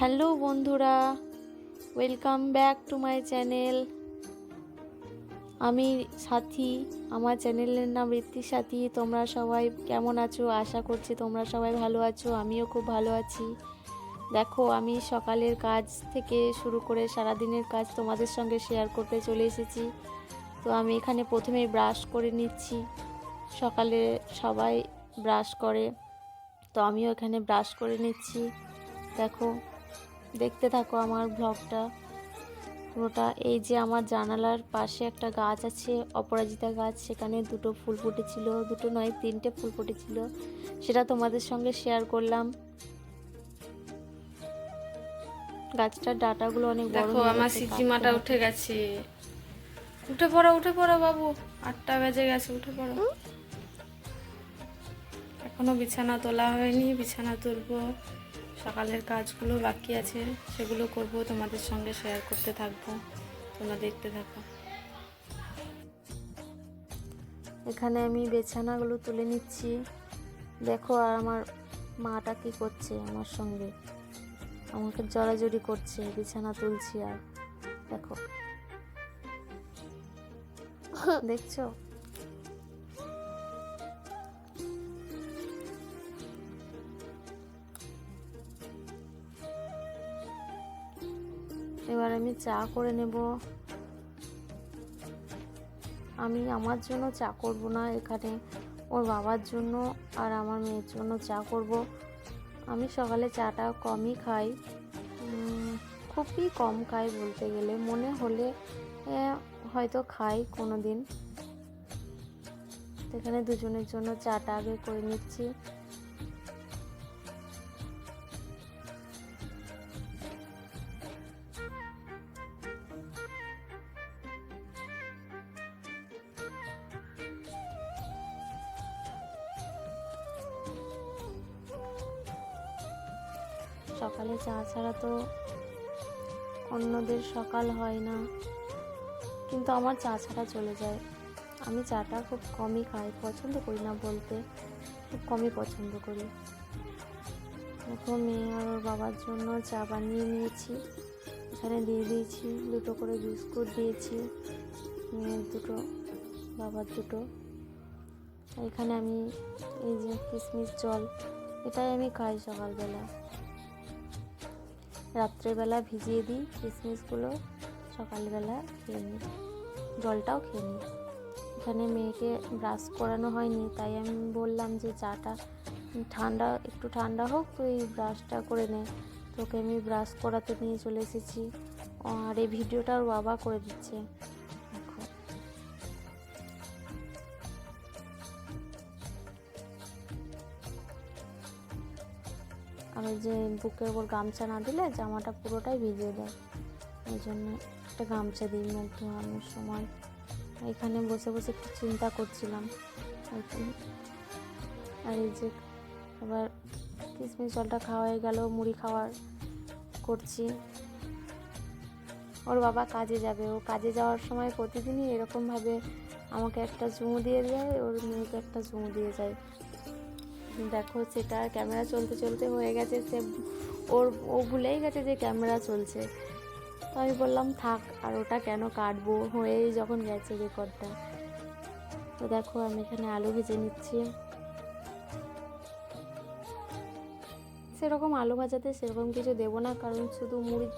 Hello বন্ধুরা welcome back to my channel আমি সাথী, আমার চ্যানেলের নাম ঋত্বিক সাথী। তোমরা সবাই কেমন আছো? আশা করছি তোমরা সবাই ভালো আছো, আমিও খুব ভালো আছি। দেখো, আমি সকালের কাজ থেকে শুরু করে সারাদিনের কাজ তোমাদের সঙ্গে শেয়ার করতে চলে এসেছি। তো আমি এখানে প্রথমেই ব্রাশ করে নিচ্ছি। সকালে সবাই ব্রাশ করে। তো আমিও এখানে ব্রাশ করে নিচ্ছি। দেখো দেখতে থাকো আমার ব্লগটা পুরোটা এই যে আমার জানালার পাশে একটা গাছ আছে অপরাজিতা গাছ। সেখানে দুটো ফুল ফুটেছিল দুটো নয় তিনটে ফুল ফুটেছিল। সেটা তোমাদের সঙ্গে শেয়ার করলাম। গাছটার ডাটাগুলো অনেক বড় দেখো আমার গেছে, সিকিমাটা উঠে গেছে। উঠে পড়ো উঠে পড়ো বাবু আটটা বেজে গেছে উঠে পড়ো। এখনও বিছানা তোলা হয়নি বিছানা তুলবো। সকালের কাজগুলো বাকি আছে সেগুলো করব তোমাদের সঙ্গে শেয়ার করতে থাকব। তোমরা দেখতে থাকো। এখানে আমি বিছানাগুলো তুলে নিচ্ছি। দেখো আর আমার মাটা কি করছে আমার সঙ্গে। আমাকে জড়াজড়ি করছে বিছানা তুলছি আর। দেখো। দেখছ? এবার আমি চা করে নেব। আমি আমার জন্য চা করব না এখানে, ওর বাবার জন্য আর আমার মেয়ের জন্য চা করব। আমি সকালে চাটা কমই খাই খুবই কম খাই বলতে গেলে। মনে হলে হয়তো খাই কোনো দিন এখানে দুজনের জন্য চাটা আগে করে নিচ্ছি। চা ছাড়া তো অন্যদের সকাল হয় না। কিন্তু আমার চা ছাড়া চলে যায়। আমি চাটা খুব কমই খাই, পছন্দ করি না বলতে, খুব কমই পছন্দ করি। এখন মেয়ে আর ওর বাবার জন্য চা বানিয়ে নিয়েছি। এখানে দিয়ে দিয়েছি, দুটো করে বিস্কুট দিয়েছি, মেয়ের দুটো, বাবার দুটো। এখানে আমি এই যে কিশমিশ জল, এটাই আমি খাই সকালবেলা। রাত্রেবেলা ভিজিয়ে দিই কিশমিশগুলো সকালবেলা খেয়ে নিই। জলটাও খেয়ে নিই। এখানে মেয়েকে ব্রাশ করানো হয়নি, তাই আমি বললাম যে চাটা ঠান্ডা, একটু ঠান্ডা হোক, তুই ব্রাশটা করে নে। তোকে আমি ব্রাশ করাতে নিয়ে চলে এসেছি। আর এই ভিডিওটা ওর বাবা করে দিচ্ছে। আর ওই যে বুকের ওপর গামছা না দিলে জামাটা পুরোটাই ভিজিয়ে দেয়। ওই জন্য একটা গামছা দিই মুখ ধোয়ানোর সময়। এখানে বসে বসে একটু চিন্তা করছিলাম। আর এই যে এবার কিশমিশ জলটা খাওয়া হয়ে গেল, মুড়ি খাওয়ার করছি। ওর বাবা কাজে যাবে। ও কাজে যাওয়ার সময় প্রতিদিনই এরকমভাবে আমাকে একটা চুমু দিয়ে যায় ওর মেয়েকে একটা চুমু দিয়ে যায়। দেখো সেটা ক্যামেরা চলতে চলতে হয়ে গেছে, সে ওর, ও ভুলেই গেছে যে ক্যামেরা চলছে। তো আমি বললাম, থাক, আর ওটা কেন কাটবো? হয়েই যখন গেছে রেকর্ডটা। তো দেখো, আমি এখানে আলু ভেজে নিচ্ছি। সেরকম আলু ভাজাতে সেরকম কিছু দেবো না, কারণ শুধু মুড়ি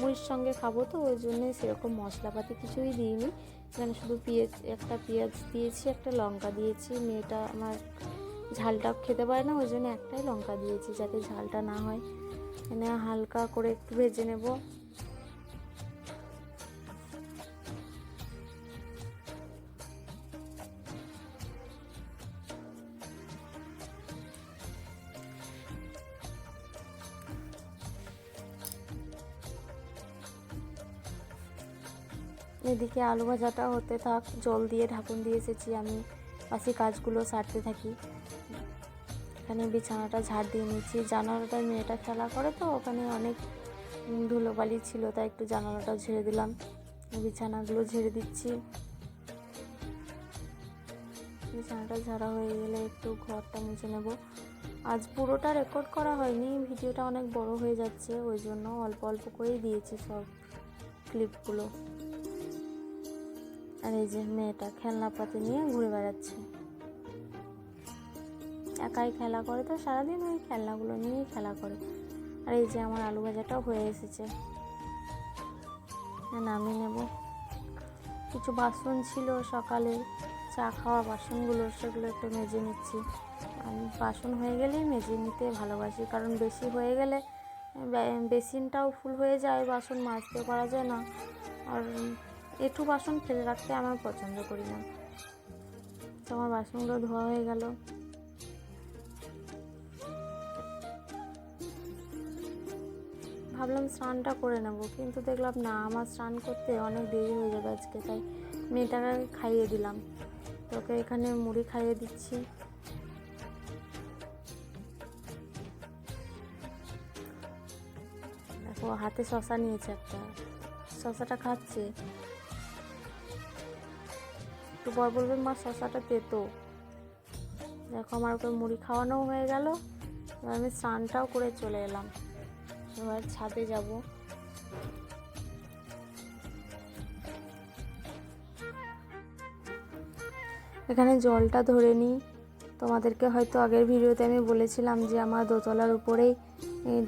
মুড়ির সঙ্গে খাব তো, ওই জন্যে সেরকম মশলাপাতি কিছুই দিইনি। এখানে শুধু পেঁয়াজ, একটা পেঁয়াজ দিয়েছি, একটা লঙ্কা দিয়েছি। মেয়েটা আমার ঝালটা খেতে পারে না, ওই জন্য একটাই লঙ্কা দিয়েছি যাতে ঝালটা না হয়। এনে হালকা করে একটু ভেজে নেব। এদিকে আলু ভাজাটা হতে থাক, জল দিয়ে ঢাকুন দিয়ে এসেছি আমি। বাসি কাজগুলো সারতে থাকি। এখানে বিছানাটা ঝাড় দিয়ে নিচ্ছি। জানালাটায় মেয়েটা খেলা করে তো, ওখানে অনেক ধুলোবালি ছিল, তাই একটু জানালাটা ঝেড়ে দিলাম। বিছানাগুলো ঝেড়ে দিচ্ছি। বিছানাটা ঝাড়া হয়ে গেলে একটু ঘরটা মুছে নেব। আজ পুরোটা রেকর্ড করা হয়নি, ভিডিওটা অনেক বড় হয়ে যাচ্ছে, ওই জন্য অল্প অল্প করেই দিয়েছি সব ক্লিপগুলো আর এই যে মেয়েটা খেলনাপাতি নিয়ে ঘুরে বেড়াচ্ছে। একাই খেলা করে, তো সারাদিন ওই খেলনাগুলো নিয়েই খেলা করে। আর এই যে আমার আলু ভাজাটাও হয়ে এসেছে। নামিয়ে নেব। কিছু বাসন ছিল সকালে, চা খাওয়া বাসনগুলো, সেগুলো একটু মেজে নিচ্ছি। আমি বাসন হয়ে গেলেই মেজে নিতে ভালোবাসি, কারণ বেশি হয়ে গেলে বেসিনটাও ফুল হয়ে যায়, বাসন মাজতে পারা যায় না। আর একটু বাসন ফেলে রাখতে আমার পছন্দ করি না। তো আমার বাসনগুলো ধোয়া হয়ে গেল। ভাবলাম স্নানটা করে নেব, কিন্তু দেখলাম না, আমার স্নান করতে অনেক দেরি হয়ে যাবে আজকে, তাই মেয়েটাকে খাইয়ে দিলাম। তোকে এখানে মুড়ি খাইয়ে দিচ্ছি। দেখো, হাতে শশা নিয়েছে একটা। শশাটা খাচ্ছে। একটু পর বলবে, মা, শশাটা তেতো দেখো, আমার ওকে মুড়ি খাওয়ানোও হয়ে গেল। আমি স্নানটাও করে চলে এলাম। এবার ছাদে যাব। এখানে জলটা ধরে নিই তোমাদেরকে হয়তো আগের ভিডিওতে আমি বলেছিলাম যে আমার দোতলার উপরেই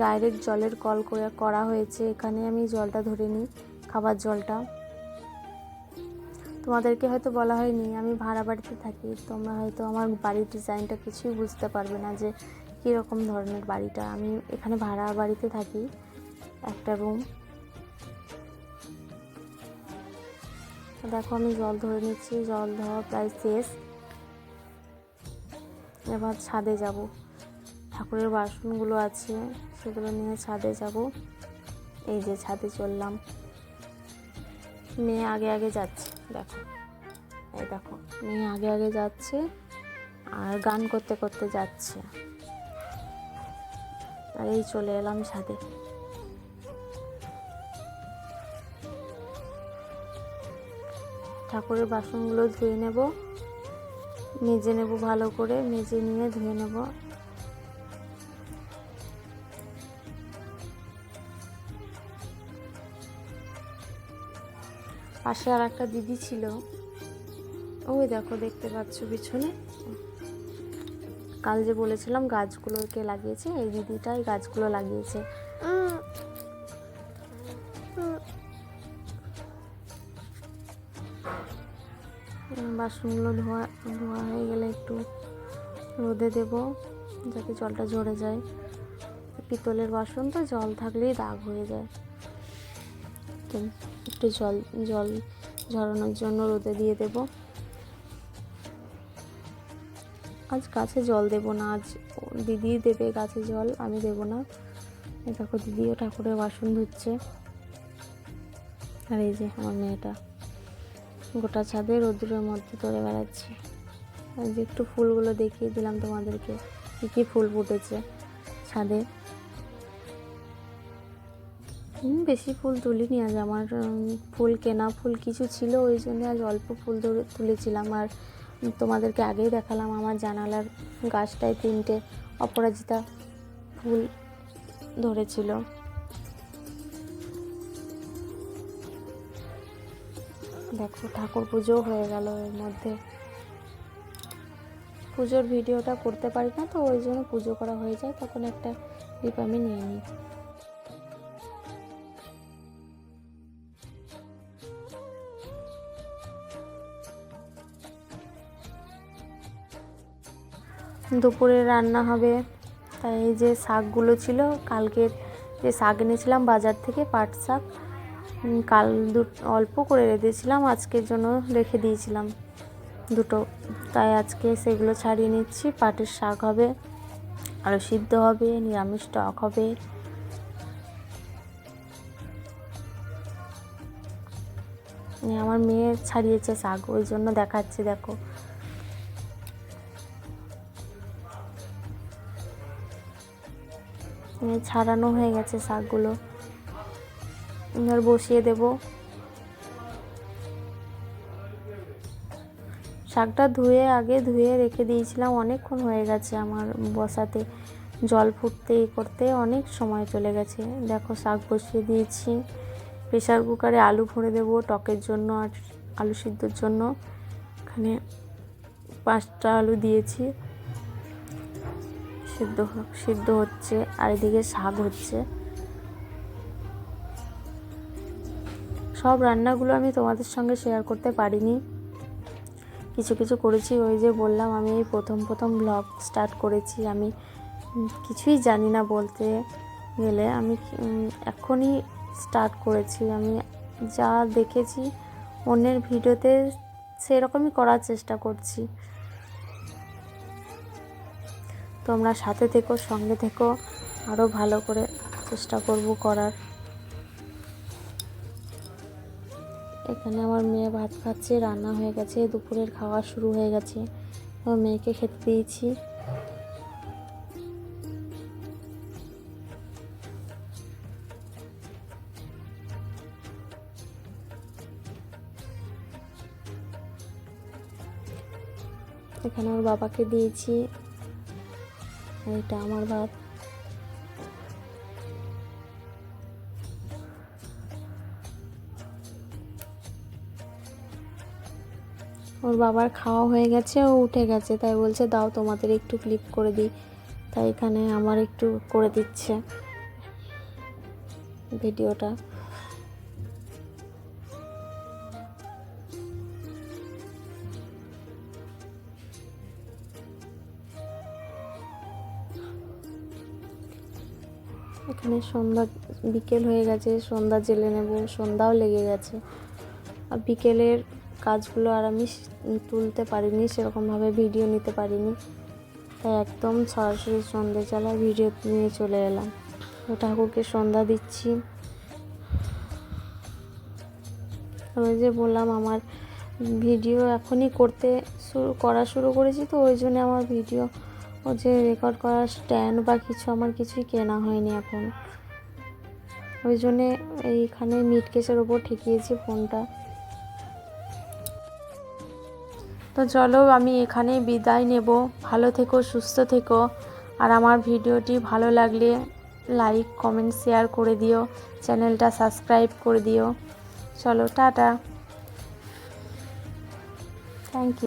ডাইরেক্ট জলের কল করে, করা হয়েছে। এখানে আমি জলটা ধরে নিই খাবার জলটা। তোমাদেরকে হয়তো বলা হয়নি, আমি ভাড়া বাড়িতে থাকি। তোমরা হয়তো আমার বাড়ির ডিজাইনটা কিছুই বুঝতে পারবে না যে কীরকম ধরনের বাড়িটা? আমি এখানে ভাড়া বাড়িতে থাকি, একটা রুম দেখো, আমি জল ধরে নিচ্ছি, জল ধোয়া প্রায় শেষ। এবার ছাদে যাব। ঠাকুরের বাসনগুলো আছে, সেগুলো নিয়ে ছাদে যাব। এই যে ছাদে চললাম। মেয়ে আগে আগে যাচ্ছে, দেখো। এই দেখো, মেয়ে আগে আগে যাচ্ছে আর গান করতে করতে যাচ্ছে। আর এই চলে এলাম ছাদে। ঠাকুরের বাসনগুলো ধুয়ে নেব, মেজে নেব ভালো করে, মেজে নিয়ে ধুয়ে নেব। পাশে আর একটা দিদি ছিল। ওই দেখো দেখতে পাচ্ছ পিছনে। কাল যে বলেছিলাম গাছগুলোকে লাগিয়েছে, এই দিদিটাই গাছগুলো লাগিয়েছে। বাসনগুলো ধোয়া ধোয়া হয়ে গেলে একটু রোদে দেব, যাতে জলটা ঝরে যায়। পিতলের বাসন তো, জল থাকলেই দাগ হয়ে যায়। একটু জল জল ঝরানোর জন্য রোদে দিয়ে দেব। আজ গাছে জল দেব না, আজ দিদি দেবে গাছে জল, আমি দেব না। দেখো দিদিও ঠাকুরের বাসন ধুচ্ছে। আর এই যে আমার মেয়েটা, গোটা ছাদে রোদ্রের মধ্যে ধরে বেড়াচ্ছে। আর যে একটু ফুলগুলো দেখিয়ে দিলাম তোমাদেরকে, কী কী ফুল ফুটেছে ছাদে। বেশি ফুল তুলিনি আজ, আমার ফুল কেনা ফুল কিছু ছিল, ওই জন্য আজ অল্প ফুল তুলেছিলাম। আর তোমাদেরকে আগেই দেখালাম আমার জানালার গাছটায় তিনটে অপরাজিতা ফুল ধরেছিল। দেখো, ঠাকুর পুজো হয়ে গেল এর মধ্যে। পুজোর ভিডিওটা করতে পারি না তো, ওই জন্য পুজো করা হয়ে যায়, তখন একটা ক্লিপ আমি নিয়ে নিই। দুপুরে রান্না হবে। তাই এই যে শাকগুলো ছিল কালকের যে শাক এনেছিলাম বাজার থেকে পাট শাক কাল দু অল্প করে রেখেছিলাম আজকের জন্য রেখে দিয়েছিলাম দুটো। তাই আজকে সেগুলো ছাড়িয়ে নিচ্ছি, পাটের শাক হবে আরও সিদ্ধ হবে, নিরামিষ টক হবে। আমার মেয়ে ছাড়িয়েছে শাক, ওই জন্য দেখাচ্ছে, দেখো। ছাড়ানো হয়ে গেছে শাকগুলো। এবার বসিয়ে দেব। শাকটা ধুয়ে আগে ধুয়ে রেখে দিয়েছিলাম। অনেকক্ষণ হয়ে গেছে আমার বসাতে। জল ফুটতে করতে অনেক সময় চলে গেছে। দেখো শাক বসিয়ে দিয়েছি। প্রেশার কুকারে আলু ভরে দেবো টকের জন্য আর আলু সিদ্ধর জন্য। এখানে পাঁচটা আলু দিয়েছি। সিদ্ধ সিদ্ধ হচ্ছে, আর এদিকে শাক হচ্ছে। সব রান্নাগুলো আমি তোমাদের সঙ্গে শেয়ার করতে পারিনি। কিছু কিছু করেছি, ওই যে বললাম, আমি এই প্রথম প্রথম ব্লগ স্টার্ট করেছি। আমি কিছুই জানি না বলতে গেলে। আমি এখনই স্টার্ট করেছি। আমি যা দেখেছি, অন্যের ভিডিওতে সেরকমই করার চেষ্টা করছি। তোমরা সাথে থেকো, সঙ্গে থেকো আরও ভালো করে চেষ্টা করব করার। এখানে আমার মেয়ে ভাত খাচ্ছে, রান্না হয়ে গেছে, দুপুরের খাওয়া শুরু হয়ে গেছে। আমার মেয়েকে খেতে দিয়েছি। এখানে ওর বাবাকে দিয়েছি। এটা আমার ভাত ওর বাবার খাওয়া হয়ে গেছে, ও উঠে গেছে, তাই বলছে, দাও তোমাদের একটু ক্লিপ করে দিই। তাই এখানে আমার একটু করে দিচ্ছে ভিডিওটা। এখানে সন্ধ্যা বিকেল হয়ে গেছে, সন্ধ্যা জেলে নেব, সন্ধ্যাও লেগে গেছে। আর বিকেলের কাজগুলো আর আমি তুলতে পারিনি, সেরকমভাবে ভিডিও নিতে পারিনি। তাই একদম সরাসরি সন্ধ্যে চালা ভিডিও নিয়ে চলে এলাম। ঠাকুরকে সন্ধ্যা দিচ্ছি। আমি যে বললাম, আমার ভিডিও এখনই করতে শুরু, করা শুরু করেছি তো, ওই জন্য আমার ভিডিও ও যে রেকর্ড করার স্ট্যান্ড বা কিছু আমার কিছুই কেনা হয়নি এখন। ওই জন্যে এইখানে মিট কেসের ওপর ঠেকিয়েছি ফোনটা তো চলো আমি এখানেই বিদায় নেব। ভালো থেকো, সুস্থ থেকো। আর আমার ভিডিওটি ভালো লাগলে লাইক কমেন্ট শেয়ার করে দিও। চ্যানেলটা সাবস্ক্রাইব করে দিও। চলো, টাটা। Thank you